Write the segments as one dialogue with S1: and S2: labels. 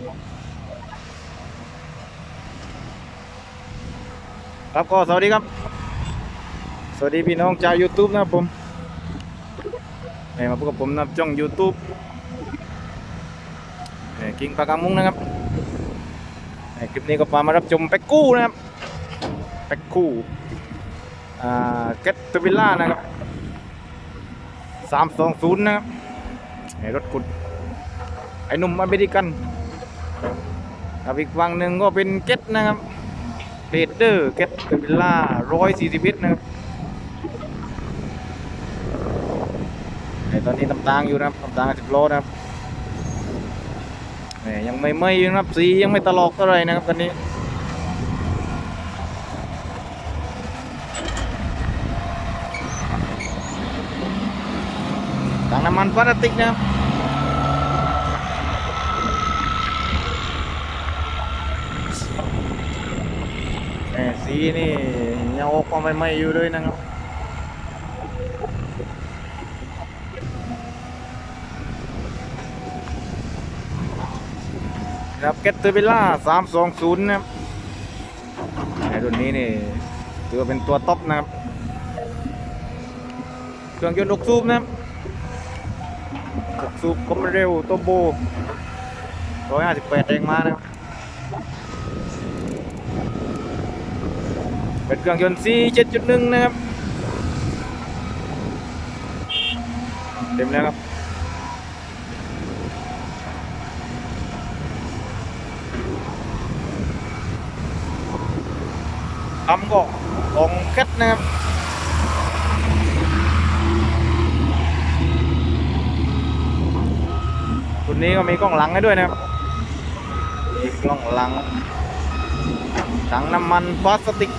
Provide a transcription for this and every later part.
S1: ครับก็สวัสดีครับ สวัสดีพี่น้องชาว YouTube นะครับผมนี่มาพบกับผมนะครับช่อง YouTube นี่กิงปากกามุงนะครับนี่คลิปนี้ก็พามารับชมแพ็กกู้นะครับแพ็กกู้อ่าเกตตวิลล่านะครับ320นะครับนี่รถขุดไอ้หนุ่มอเมริกัน กับอีกฝั่งหนึ่งก็เป็นเกตนะครับเรเดอร์เกตวิลล่าร้อยสี่สิบเนะครับไอตอนนี้ตำตางอยู่นะครับตำตางสิบโลนะครับแหมยังไม่ไหม่อยู่นะครับสียังไม่ตลอกเท่าไหร่นะครับตอนนี้ถังน้ำมันพลาสติกนะครับ แหม่สีนี่ยังออกมาใหม่ๆอยู่เลยนะครับครับเกตเตอร์เบล่า320นะครับไอ้รุ่นนี้นี่ถือว่าเป็นตัวท็อปนะครับ เครื่องยนต์6สูบนะครับ6สูบคอมเร็วโตโบ158แรงม้านะครับ เป็นเครื่องยนต์ C7.1 นะครับ เต็มแล้วครับทำก็ของแคทนะครับตัวนี้ก็มีกล้องหลังให้ด้วยนะครับ มีกล้องหลังถังน้ำมันพลาสติก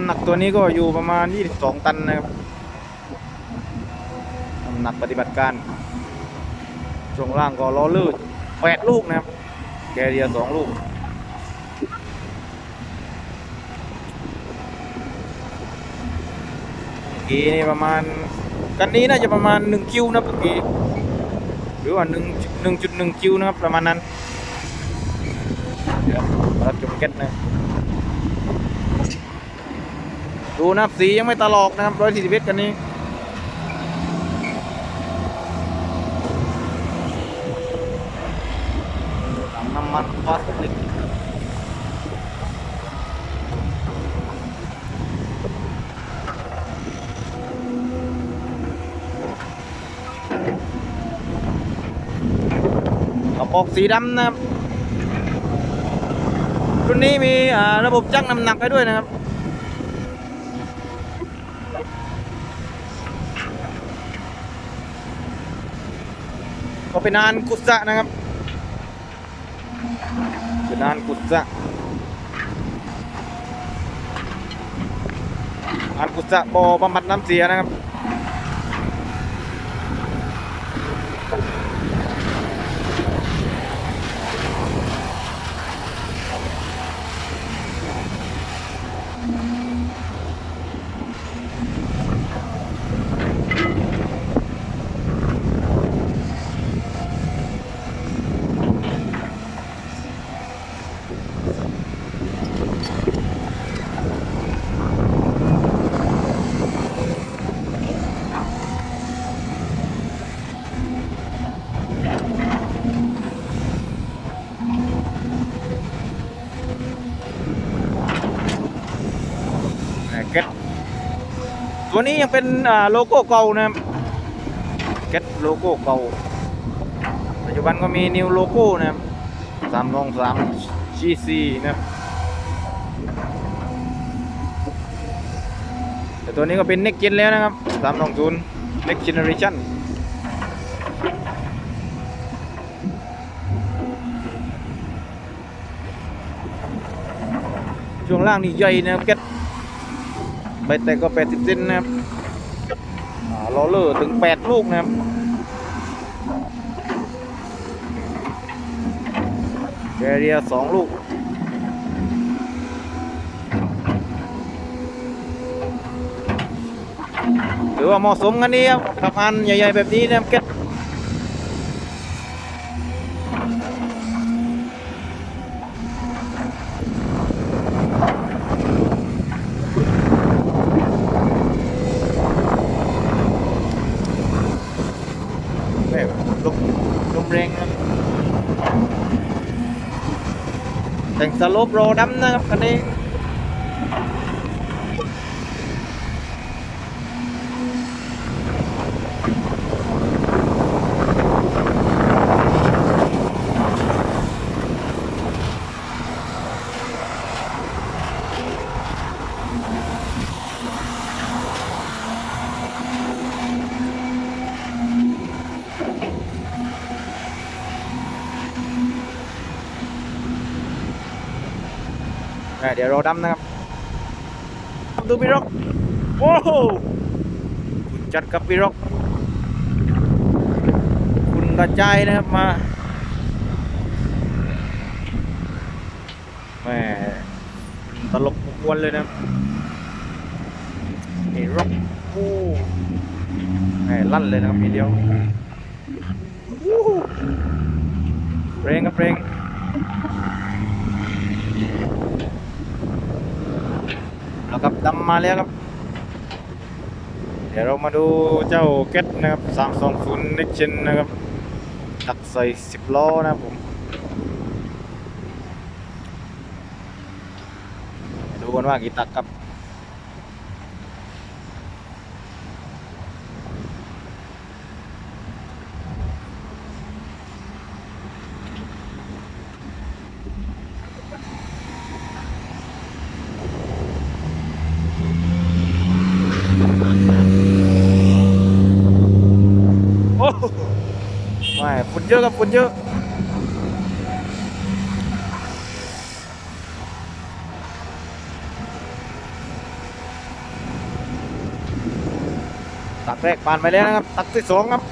S1: ำหนักตัวนี้ก็อยู่ประมาณ 22 ตันนะครับน้ำหนักปฏิบัติการช่วงล่างก็ล้อลื่น8ลูกนะครับ แกเรีย2ลูกกี้นี่ประมาณกันนี้น่าจะประมาณ 1 คิวนะเมื่อกี้หรือว่า1 1.1 คิวนะครับประมาณนั้นเดี๋ยวรับชมเก็ตนะ ดูนะครับสียังไม่ตลอกนะครับร้อยสี่สิบเอ็ดกันนี้ถังน้ำมันพลาสติกกระบอกสีดำนะครับรุ่นนี้มีระบบจักน้ำหนักให้ด้วยนะครับ ก็เป็นนานกุศะนะครับ เป็นนานกุศะนานกุศะบ่อบำบัดน้ำเสียนะครับ เก็ตตัวนี้ยังเป็นโลโก้เก่านะครับเก็ตโลโก้เก่า ปัจจุบันก็มีนิวโลโก้นะครับสามรองสาม GC นะครับแต่ตัวนี้ก็เป็น Next Gen แล้วนะครับสามรองศูนย์ Next Generation ช่วงล่างนี่ใหญ่นะครับเก็ต ไปแต่ก็ 80เซนนะครับล้อเลอร์ถึง 8 ลูกนะครับแกเรียสองลูกหรือว่าเหมาะสมกันนี้ครับทำงานใหญ่ ๆ แบบนี้นะครับ สโลปโรดำนะครับคันนี้ เดี๋ยวเราดำนะครับดูพี่ร็อกโอ้โหคุณจัดกับพี่ร็อก คุณกระจายนะครับมาแหม่ตลกมวนเลยนะครับนี่ร็อกโอ้แหม่ลั่นเลยนะครับทีเดียววู้ฮู้เพลงกับเพลง แล้วครับดำมาแล้วครับ เดี๋ยวเรามาดูเจ้าเก็ตนะครับ320 Next Gen นะครับตักใส่10ล้อนะผมดูกันว่ากี่ตักครับ โอ้โหไม่ฝุ่น เยอะครับฝนเยอะตักแรกผ่านไปแล้วนะครับ ตักที่สองครับ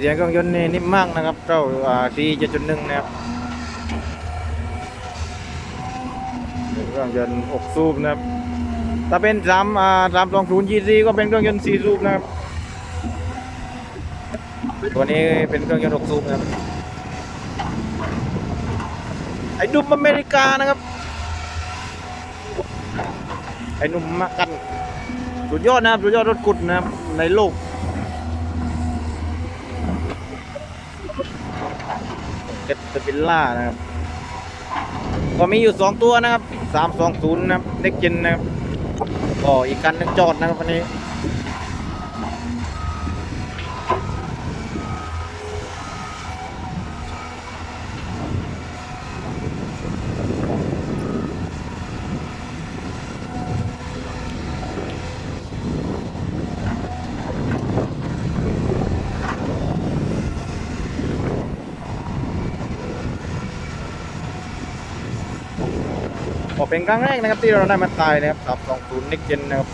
S1: เสียงเครื่องยนต์นี่นิ่มมากนะครับเจ้าดีเจ็ดจุดหนึ่งนะครับเครื่องยนต์หกสูบนะครับถ้าเป็นสามอ่าสามสองศูนย์ยีซีก็เป็นเครื่องยนต์สี่สูบนะครับตัวนี้เป็นเครื่องยนต์หกสูบนะครับไอ้หนุ่มอเมริกานะครับไอ้นุ่มมากันสุดยอดนะครับสุดยอดรถกุดนะครับในโลก กตเตอร์บิลล่านะครับ ก็มีอยู่สองตัวนะครับสามสองศูนย์นะครับเด็กจินนะครับก็อีกคันนึงจอดนะครับวันนี้ ก็เป็นครั้งแรกนะครับที่เราได้มาตายนะครับสามสองศูนย์นิกเจนนะครับ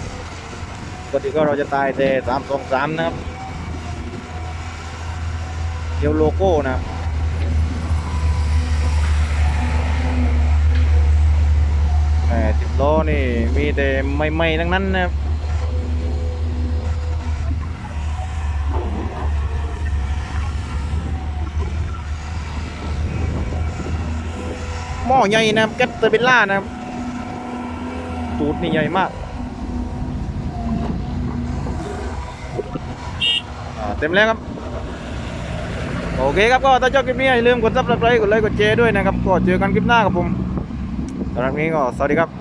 S1: ปกติก็เราจะตายแต่สามสองสามนะครับเดียวโลโก้นะครับแหมสิบล้อนี่มีแต่ใหม่ๆทั้งนั้นนะครับหม้อใหญ่นะครับแก๊สเตอร์เบลล่านะครับ ตูดนี่ใหญ่มาก เต็มแล้วครับ โอเคครับก็ถ้าชอบคลิปนี้อย่าลืมกดซับสไครต์กดไลค์กดแชร์ด้วยนะครับ ก็เจอกันคลิปหน้ากับผมสำหรับนี้ก็สวัสดีครับ